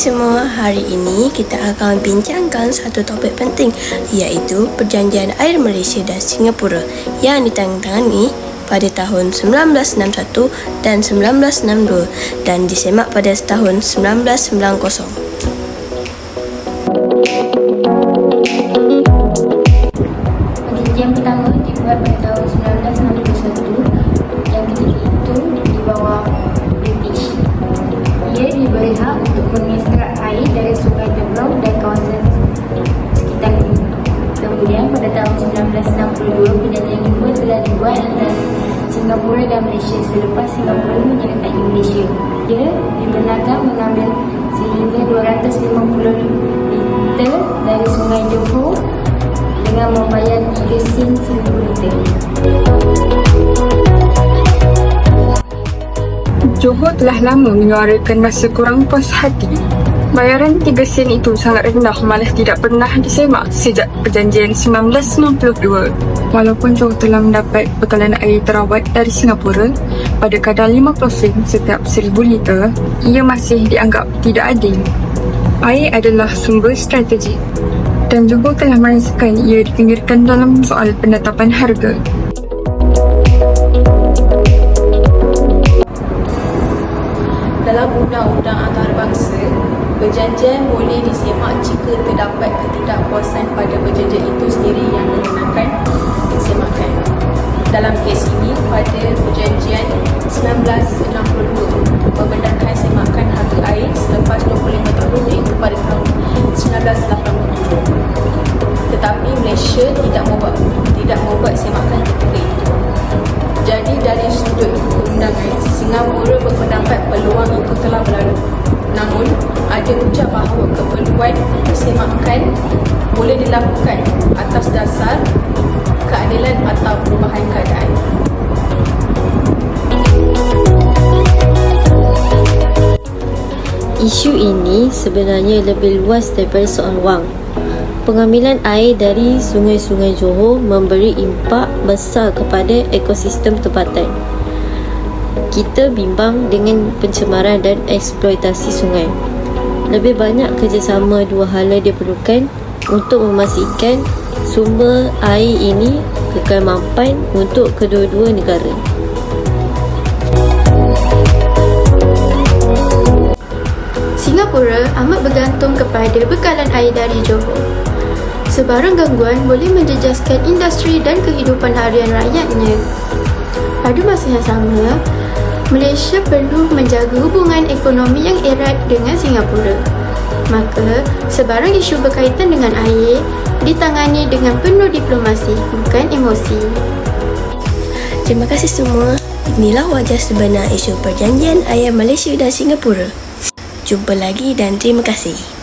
semua, hari ini kita akan bincangkan satu topik penting iaitu Perjanjian Air Malaysia dan Singapura yang ditandatangani pada tahun 1961 dan 1962 dan disemak pada tahun 1990. Dibuat antara Singapura dan Malaysia selepas Singapura menyertai Malaysia. Ia dibenarkan mengambil sehingga 250 liter dari Sungai Johor dengan membayar 3 sen 1000 liter. Johor telah lama menyuarakan rasa kurang puas hati. Bayaran 3 sen itu sangat rendah malah tidak pernah disemak sejak perjanjian 1992. Walaupun Johor telah mendapat bekalan air terawat dari Singapura pada kadar 50 sen setiap 1000 liter, ia masih dianggap tidak adil. Air adalah sumber strategik dan Johor telah merasakan ia dipinggirkan dalam soal penetapan harga. Dalam undang-undang antarabangsa, perjanjian boleh disemak jika terdapat ketidakpuasan pada perjanjian itu sendiri yang mengenakan semakan. Dalam kes ini, pada perjanjian 1962 membenarkan semakan harga air selepas 25 tahun lebih pada tahun 1987. Tetapi Malaysia tidak membuat tidak membuat semakan ketika itu. Jadi dari sudut undangan, keperluan semakan boleh dilakukan atas dasar keadilan atau perubahan keadaan. Isu ini sebenarnya lebih luas daripada soal wang. Pengambilan air dari sungai-sungai Johor memberi impak besar kepada ekosistem tempatan. Kita bimbang dengan pencemaran dan eksploitasi sungai. Lebih banyak kerjasama dua hala diperlukan untuk memastikan sumber air ini kekal mampan untuk kedua-dua negara. Singapura amat bergantung kepada bekalan air dari Johor. Sebarang gangguan boleh menjejaskan industri dan kehidupan harian rakyatnya. Pada masa yang sama, Malaysia perlu menjaga hubungan ekonomi yang erat dengan Singapura. Maka, sebarang isu berkaitan dengan air ditangani dengan penuh diplomasi, bukan emosi. Terima kasih semua. Inilah wajah sebenar isu perjanjian air Malaysia dan Singapura. Jumpa lagi dan terima kasih.